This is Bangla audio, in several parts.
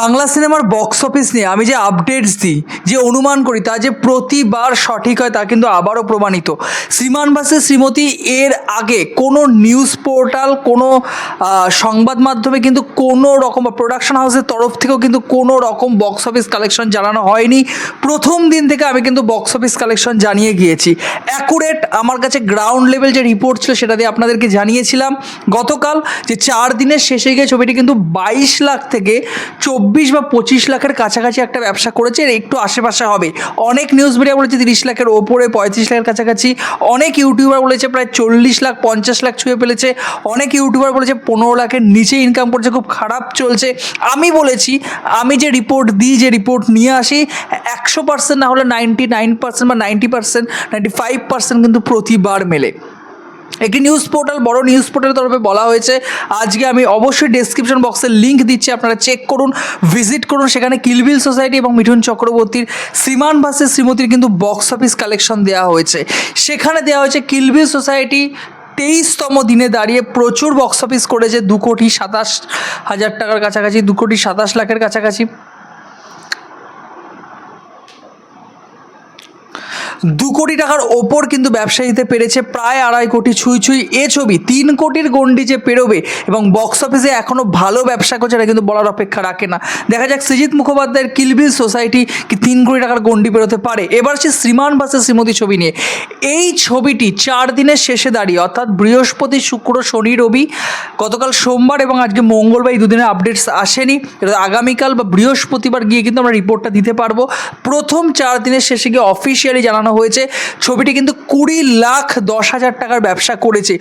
বাংলা সিনেমার বক্স অফিস নিয়ে আমি যে আপডেটস দিই, যে অনুমান করি, তা যে প্রতিবার সঠিক হয় তা কিন্তু আবারও প্রমাণিত। শ্রীমান বাসে শ্রীমতী এর আগে কোনো নিউজ পোর্টাল কোনো সংবাদ মাধ্যমে কিন্তু কোনো রকম প্রোডাকশন হাউসের তরফ থেকেও কিন্তু কোনো রকম বক্স অফিস কালেকশন জানানো হয়নি। প্রথম দিন থেকে আমি কিন্তু বক্স অফিস কালেকশন জানিয়ে গিয়েছি। অ্যাকুরেট আমার কাছে গ্রাউন্ড লেভেল যে রিপোর্ট ছিল সেটা দিয়ে আপনাদেরকে জানিয়েছিলাম। গতকাল যে চার দিনের শেষে গিয়ে ছবিটি কিন্তু বাইশ লাখ থেকে চব্বিশ বা পঁচিশ লাখের কাছাকাছি একটা ব্যবসা করেছে, এর একটু আশেপাশে হবে। অনেক নিউজ মিডিয়া বলেছে তিরিশ লাখের ওপরে, পঁয়ত্রিশ লাখের কাছাকাছি। অনেক ইউটিউবার বলেছে প্রায় চল্লিশ লাখ, পঞ্চাশ লাখ ছুঁয়ে ফেলেছে। অনেক ইউটিউবার বলেছে পনেরো লাখের নিচে ইনকাম করছে, খুব খারাপ চলছে। আমি বলেছি, আমি যে রিপোর্ট দিই, যে রিপোর্ট নিয়ে আসি, একশো পার্সেন্ট না হলে নাইনটি নাইন পার্সেন্ট বা ninety percent ninety five percent কিন্তু প্রতিবার মেলে। একটি নিউজ পোর্টাল বড় নিউজ পোর্টালের তরফে বলা হয়েছে। আজকে আমি অবশ্যই ডেসক্রিপশন বক্সের লিঙ্ক দিচ্ছি, আপনারা চেক করুন ভিজিট করুন। সেখানে কিলবিল সোসাইটি এবং মিঠুন চক্রবর্তীর, শ্রীমান বাসের শ্রীমতীর কিন্তু বক্স অফিস কালেকশন দেওয়া হয়েছে। সেখানে দেওয়া হয়েছে কিলবিল সোসাইটি তেইশতম দিনে দাঁড়িয়ে প্রচুর বক্স অফিস করেছে, দু কোটি সাতাশ হাজার টাকার কাছাকাছি, দু কোটি সাতাশ লাখের কাছাকাছি। দু কোটি টাকার ওপর কিন্তু ব্যবসা দিতে পেরেছে প্রায় আড়াই কোটি ছুঁই ছুঁই। এ ছবি তিন কোটির গন্ডি যে পেরোবে এবং বক্স অফিসে এখনও ভালো ব্যবসা করছে, এটা কিন্তু বলার অপেক্ষা রাখে না। দেখা যাক সৃজিত মুখোপাধ্যায়ের কিলবিল সোসাইটি কি তিন কোটি টাকার গন্ডি পেরোতে পারে। এবার সে শ্রীমান বাসে শ্রীমতী ছবি নিয়ে। এই ছবিটি চার দিনের শেষে দাঁড়িয়ে, অর্থাৎ বৃহস্পতি, শুক্র, শনি, রবি, গতকাল সোমবার এবং আজকে মঙ্গলবার এই দুদিনের আপডেটস আসেনি। এটা আগামীকাল বা বৃহস্পতিবার গিয়ে কিন্তু আমরা রিপোর্টটা দিতে পারব। প্রথম চার দিনের শেষে গিয়ে অফিসিয়ালি জানানো হয়েছে। ছবিটি কিন্তু কুড়ি লাখ দশ হাজার টাকার ব্যবসা করেছে।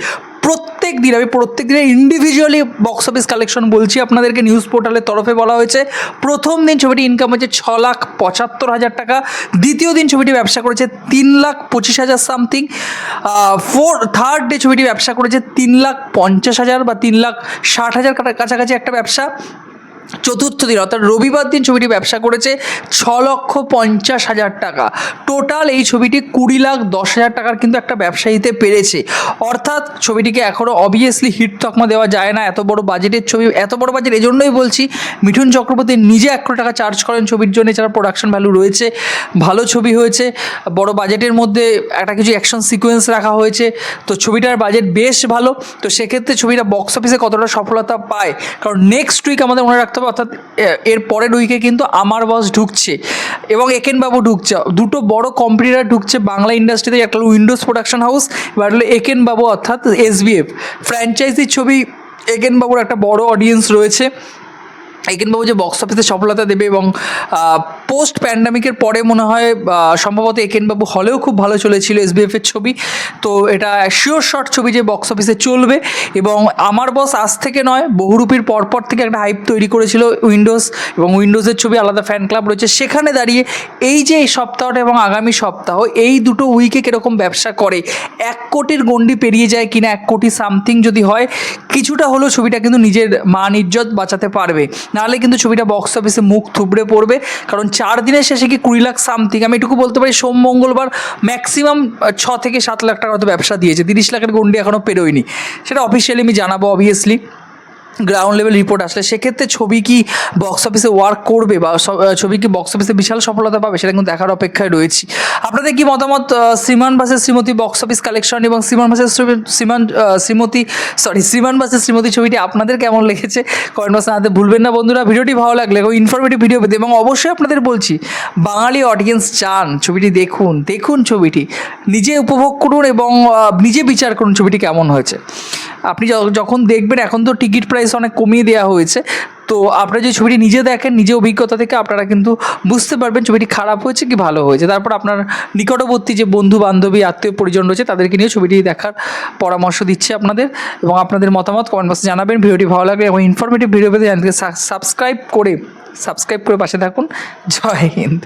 প্রত্যেক দিন, আমি প্রত্যেক দিনের ইন্ডিভিজুয়ালি বক্স অফিস কালেকশন বলছি, আপনাদেরকে নিউজ পোর্টালের তরফে বলা হয়েছে। প্রথম দিন ছবিটি ইনকাম হয়েছে ছ লাখ পঁচাত্তর হাজার টাকা। দ্বিতীয় দিন ছবিটি ব্যবসা করেছে তিন লাখ পঁচিশ হাজার সামথিং ফোর থার্ড ডে ছবিটি ব্যবসা করেছে তিন লাখ পঞ্চাশ হাজার বা তিন লাখ ষাট হাজার কাছাকাছি একটা ব্যবসা। চতুর্থ দিন, অর্থাৎ রবিবার দিন ছবিটি ব্যবসা করেছে ছ লক্ষ পঞ্চাশ হাজার টাকা। টোটাল এই ছবিটি কুড়ি লাখ দশ হাজার টাকার কিন্তু একটা ব্যবসা দিতে পেরেছে। অর্থাৎ ছবিটিকে এখনও অবভিয়াসলি হিট তকমা দেওয়া যায় না, এত বড় বাজেটের ছবি, এত বড় বাজেট এজন্যই বলছি, মিঠুন চক্রবর্তী নিজে এক টাকা চার্জ করেন ছবির জন্য, এছাড়া প্রোডাকশন ভ্যালু রয়েছে, ভালো ছবি হয়েছে, বড় বাজেটের মধ্যে একটা কিছু অ্যাকশন সিকোয়েন্স রাখা হয়েছে, তো ছবিটার বাজেট বেশ ভালো, তো সেক্ষেত্রে ছবিটা বক্স অফিসে কতটা সফলতা পায়? কারণ নেক্সট উইক আমাদের মনে রাখতে হবে অর্থাৎ এর পরের উইকে কিন্তু আমার বস ঢুকছে এবং একেন বাবু ঢুকছে। দুটো বড় কম্পিউটার ঢুকছে বাংলা ইন্ডাস্ট্রিতে একটা উইন্ডোজ প্রোডাকশন হাউস এবার হলো একেন বাবু অর্থাৎ এসবিএফ ফ্র্যাঞ্চাইজির ছবি একেন বাবুর একটা বড় অডিয়েন্স রয়েছে। একেনবাবু যে বক্স অফিসে সফলতা দেবে এবং পোস্ট প্যান্ডামিকের পরে মনে হয় সম্ভবত একেনবাবু হলেও খুব ভালো চলেছিল এসবিএফ এর ছবি। তো এটা শিওর শর্ট ছবি যে বক্স অফিসে চলবে এবং আমার বস আজ থেকে নয়, বহুরূপীর পরপর থেকে একটা হাইপ তৈরি করেছিল উইন্ডোজ এবং উইন্ডোজের ছবি, আলাদা ফ্যান ক্লাব রয়েছে। সেখানে দাঁড়িয়ে এই যে এই সপ্তাহটা এবং আগামী সপ্তাহ, এই দুটো উইকে কীরকম ব্যবসা করে, এক কোটির গণ্ডি পেরিয়ে যায় কিনা, এক কোটি সামথিং যদি হয়, কিছুটা হলেও ছবিটা কিন্তু নিজের মান ইজ্জত বাঁচাতে পারবে। নাহলে কিন্তু ছবিটা বক্স অফিসে মুখ থুবড়ে পড়বে। কারণ চার দিনের শেষে কি কুড়ি লাখ সামথিং আমি এটুকু বলতে পারি, সোম, মঙ্গলবার ম্যাক্সিমাম ছ থেকে সাত লাখ টাকার মতো ব্যবসা দিয়েছে। তিরিশ লাখের গন্ডি এখনও পেরোয়নি। সেটা অফিসিয়ালি আমি জানাব অবভিয়াসলি গ্রাউন্ড লেভেল রিপোর্ট আসলে, সেক্ষেত্রে ছবি কি বক্স অফিসে ওয়ার্ক করবে বা ছবি কি বক্স অফিসে বিশাল সফলতা পাবে সেটা কিন্তু দেখার অপেক্ষায় রয়েছি। আপনাদের কি মতামত শ্রীমান বাসের শ্রীমতী বক্স অফিস কালেকশন এবং শ্রীমান বাসের শ্রী- শ্রীমান শ্রীমতী সরি শ্রীমান বাসের শ্রীমতী ছবিটি আপনাদের কেমন লেগেছে? কমেন্ট বক্সে জানাতে ভুলবেন না বন্ধুরা, ভিডিওটি ভালো লাগলে এবং ইনফরমেটিভ ভিডিও পেতে এবং অবশ্যই আপনাদের বলছি, বাঙালি অডিয়েন্স চান ছবিটি দেখুন দেখুন ছবিটি, নিজে উপভোগ করুন এবং নিজে বিচার করুন ছবিটি কেমন হয়েছে। আপনি যখন দেখবেন এখন তো টিকিট প্রাইস অনেক কমিয়ে দেওয়া হয়েছে, তো আপনারা যে ছবিটি নিজে দেখেন, নিজে অভিজ্ঞতা থেকে আপনারা কিন্তু বুঝতে পারবেন ছবিটি খারাপ হয়েছে কি ভালো হয়েছে। তারপর আপনার নিকটবর্তী যে বন্ধু বান্ধবী আত্মীয় পরিজন রয়েছে, তাদেরকে নিয়ে ছবিটি দেখার পরামর্শ দিচ্ছে আপনাদের এবং আপনাদের মতামত কমেন্ট বক্সে জানাবেন। ভিডিওটি ভালো লাগলে এবং ইনফরমেটিভ ভিডিও পেতে সাবস্ক্রাইব করে সাবস্ক্রাইব করে পাশে থাকুন। জয় হিন্দ।